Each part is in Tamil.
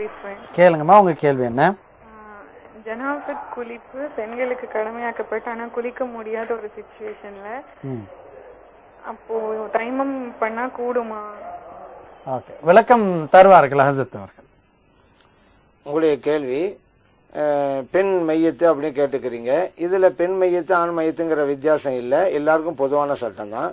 பேசுறேன் கேளுங்கம்மா உங்க கேள்வி என்ன? ஜனாபத் குளிப்பு பெண்களுக்கு கடமையாக்கப்பட்ட ஆனா குளிக்க முடியாத ஒரு சுச்சுவேஷன்ல அப்போ தைமம் பண்ணா கூடுமா? ஓகே. விளக்கம் தருவார்கள் ஹசரத் அவர்கள் உங்களுடைய கேள்வி பெண் மையத்து அப்படின்னு கேட்டுக்கிறீங்க. இதுல பெண் மையத்து ஆண் மையத்துங்கிற வித்தியாசம் இல்ல. எல்லாருக்கும் பொதுவான சட்டம் தான்.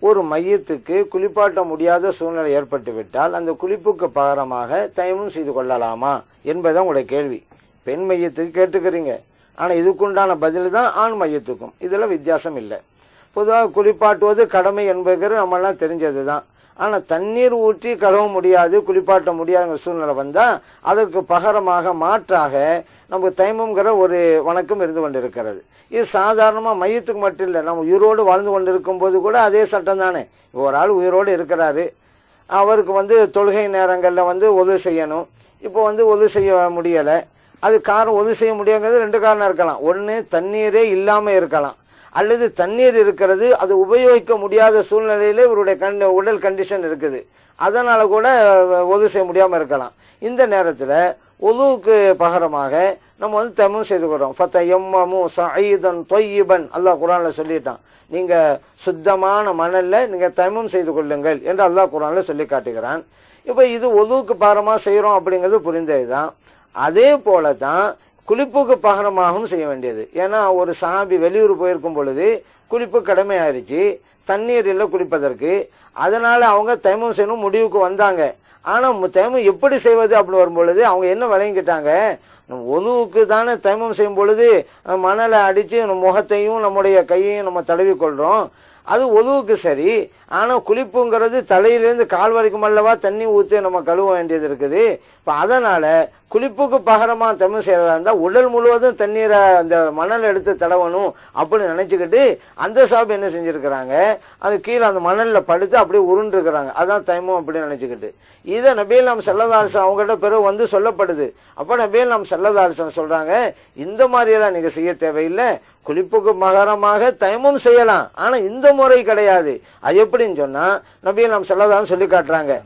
ஒரு மையத்துக்கு குளிப்பாட்ட முடியாத சூழ்நிலை ஏற்பட்டுவிட்டால் அந்த குளிப்புக்கு பகரமாக தயமும் செய்து கொள்ளலாமா என்பதுதான் உங்களுடைய கேள்வி. பெண் மையத்துக்கு கேட்டுக்கிறீங்க. ஆனா இதுக்குண்டான பதில் தான் ஆண் மையத்துக்கும். இதுல வித்தியாசம் இல்லை. பொதுவாக குளிப்பாட்டுவது கடமை என்பது நம்மளாம் தெரிஞ்சதுதான். ஆனா தண்ணீர் ஊற்றி கழுவ முடியாது குளிப்பாட்ட முடியாத சூழ்நிலை வந்தா அதற்கு பகரமாக மாற்றாக நமக்கு தைமம்ங்கிற ஒரு வணக்கம் இருந்து கொண்டிருக்கிறது. இது சாதாரணமா மையத்துக்கு மட்டும் இல்லை நம்ம உயிரோடு வாழ்ந்து கொண்டிருக்கும் போது கூட அதே சட்டம் தானே. ஒரு ஆள் உயிரோடு இருக்கிறாரு. அவருக்கு வந்து தொழுகை நேரங்கள்ல வந்து உதவி செய்யணும். இப்போ வந்து உதவி செய்ய முடியல. அது காரணம் உதவி செய்ய முடியுங்கிறது ரெண்டு காரணம் இருக்கலாம். ஒன்று தண்ணீரே இல்லாம இருக்கலாம். அல்லது தண்ணீர் இருக்கிறது அது உபயோகிக்க முடியாத சூழ்நிலையில இவருடைய கண் உடல் கண்டிஷன் இருக்குது. அதனால கூட உதவி செய்ய முடியாம இருக்கலாம். இந்த நேரத்துல ஒதுவுக்கு பகரமாக நம்ம வந்து தமம் செய்துக்கிறோம் ஃபத்த எம்மமு சயீதன் தொய்யிபன். அல்லாஹ் குரான்ல சொல்லிட்டான். நீங்க சுத்தமான மணல்ல நீங்க தமிழ் செய்து கொள்ளுங்கள் என்று அல்லாஹ் குரான்ல சொல்லி காட்டுகிறான். இப்ப இது ஒதுவுக்கு பாரமா செய்யறோம் அப்படிங்கிறது புரிந்ததுதான். அதே போலதான் குளிப்புக்கு பகரமாகவும் செய்ய வேண்டியது. ஏன்னா ஒரு சாபி வெளியூர் போயிருக்கும் பொழுது குளிப்பு கடமையாயிருச்சு. தண்ணீர் இல்லை குளிப்பதற்கு. அதனால அவங்க தைமம் செய்யணும் முடிவுக்கு வந்தாங்க. ஆனா தைமம் எப்படி செய்வது அப்படின்னு வரும் பொழுது அவங்க என்ன விளங்கிட்டாங்க ஒதுவுக்கு தானே தைமம் செய்யும் பொழுது மணலை அடிச்சு முகத்தையும் நம்முடைய கையையும் நம்ம தடவி கொள்றோம். அது ஒதுவுக்கு சரி. ஆனா குளிப்புங்கிறது தலையிலிருந்து கால் வரைக்கும் அல்லவா தண்ணி ஊற்றி நம்ம கழுவ வேண்டியது இருக்குது. இப்ப அதனால குளிப்புக்கு பகரமா தமிழ் செய்யறதா இருந்தா உடல் முழுவதும் தண்ணீரை அந்த மணல் எடுத்து தடவணும் அப்படின்னு நினைச்சுக்கிட்டு அந்த சாப் என்ன செஞ்சிருக்கிறாங்க? அது கீழே அந்த மணல்ல படுத்து அப்படியே உருண்டுருக்கிறாங்க. அதான் தைமம் அப்படின்னு நினைச்சுக்கிட்டு. இதை நபியல் நாம் செல்லதாரிசம் அவங்ககிட்ட பிறகு வந்து சொல்லப்படுது. அப்ப நபியல் நாம் செல்லதாரிசம் சொல்றாங்க இந்த மாதிரி எல்லாம் நீங்க செய்ய தேவையில்லை. குளிப்புக்கு மகரமாக தைமம் செய்யலாம். ஆனா இந்த முறை கிடையாது. அது எப்படின்னு சொன்னா நபியை நாம் செல்லதான்னு சொல்லி காட்டுறாங்க.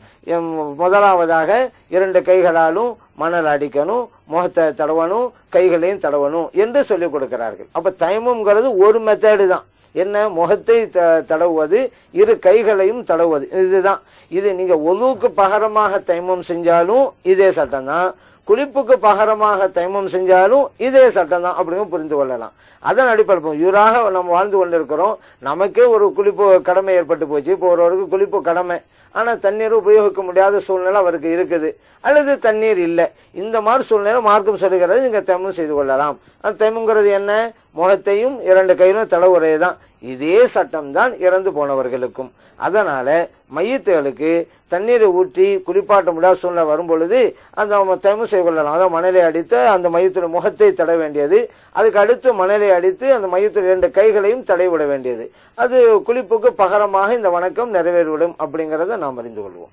முதலாவதாக இரண்டு கைகளாலும் மணல் அடிக்கணும் முகத்தை தடவணும் கைகளையும் தடவணும் என்று சொல்லிக் கொடுக்கிறார்கள். அப்ப தயமுங்கிறது ஒரு மெத்தேடு தான். என்ன? முகத்தை த- தடவுவது இரு கைகளையும் தடவுவது. இதுதான். இது நீங்க ஒழுவுக்கு பகரமாக தைமம் செஞ்சாலும் இதே சட்டம் தான். குளிப்புக்கு பகரமாக தைமம் செஞ்சாலும் இதே சட்டம் தான் அப்படிங்க புரிந்து கொள்ளலாம். அதன் அடிப்படை இவராக நம்ம வாழ்ந்து கொண்டிருக்கிறோம். நமக்கே ஒரு குளிப்பு கடமை ஏற்பட்டு போச்சு. இப்போ ஒருவருக்கு குளிப்பு கடமை. ஆனா தண்ணீர் உபயோகிக்க முடியாத சூழ்நிலை அவருக்கு இருக்குது. அல்லது தண்ணீர் இல்லை. இந்த மாதிரி சூழ்நிலை மார்க்கம் சொல்லுகிறது. நீங்க தைமம் செய்து கொள்ளலாம். அந்த தைமங்கிறது என்ன? முகத்தையும் இரண்டு கையிலும் தடவுறையே தான் இதே சட்டம் தான் இறந்து போனவர்களுக்கும். அதனால மையத்துகளுக்கு தண்ணீரை ஊற்றி குளிப்பாட்ட முடியாத சூழ்நிலை வரும் பொழுது அந்த தயமு செய்து கொள்ளலாம். அதாவது மணலை அடித்து அந்த மையத்தில் முகத்தை தட வேண்டியது. அதுக்கு அடுத்து மணலை அடித்து அந்த மையத்தில் இரண்டு கைகளையும் தடைவிட வேண்டியது. அது குளிப்புக்கு பகரமாக இந்த வணக்கம் நிறைவேறிவிடும் அப்படிங்கறத நாம் அறிந்து கொள்வோம்.